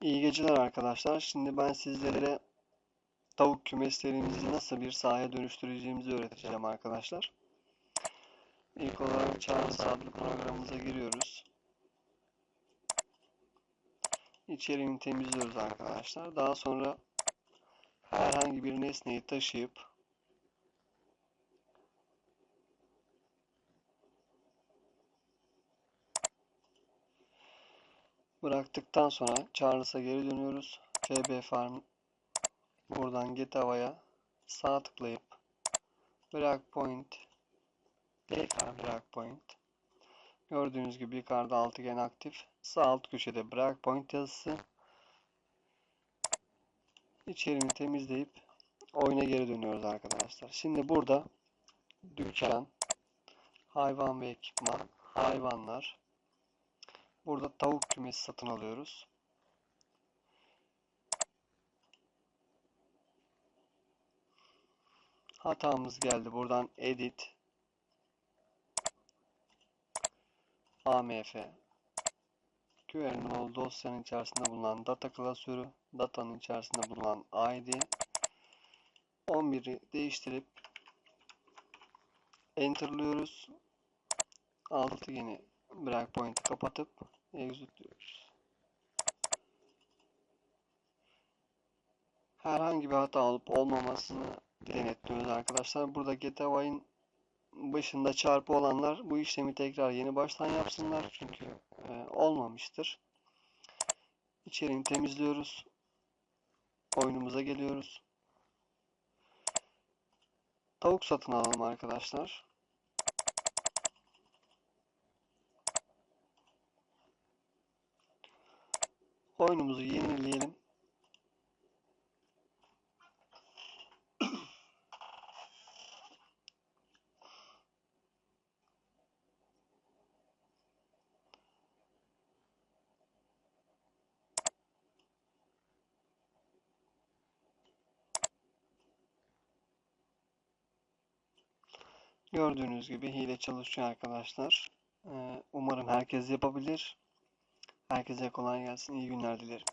İyi geceler arkadaşlar. Şimdi ben sizlere tavuk kümeslerimizi nasıl bir sahaya dönüştüreceğimizi öğreteceğim arkadaşlar. İlk olarak Charles adlı programımıza giriyoruz. İçeriğini temizliyoruz arkadaşlar. Daha sonra herhangi bir nesneyi taşıyıp bıraktıktan sonra Charles'a geri dönüyoruz. FB Farm buradan Get Hava'ya sağ tıklayıp Breakpoint tekrar Breakpoint gördüğünüz gibi yukarıda altıgen aktif sağ alt köşede Breakpoint yazısı içeriğini temizleyip oyuna geri dönüyoruz arkadaşlar. Şimdi burada dükkan, hayvan ve ekipman, hayvanlar, Burada tavuk kümesi satın alıyoruz. Hatamız geldi. Buradan edit AMF QR'nin dosyanın içerisinde bulunan data klasörü, datanın içerisinde bulunan ID 11'i değiştirip enter'lıyoruz. Altıgeni breakpoint'i kapatıp exit diyoruz. Herhangi bir hata olup olmamasını denetliyoruz arkadaşlar. Burada getaway'ın başında çarpı olanlar bu işlemi tekrar yeni baştan yapsınlar. Çünkü e, olmamıştır. İçeriğini temizliyoruz. Oyunumuza geliyoruz. Tavuk satın alalım arkadaşlar. Oyunumuzu yenileyelim. Gördüğünüz gibi hile çalışıyor arkadaşlar. Ee, umarım herkes yapabilir. Herkese kolay gelsin. İyi günler dilerim.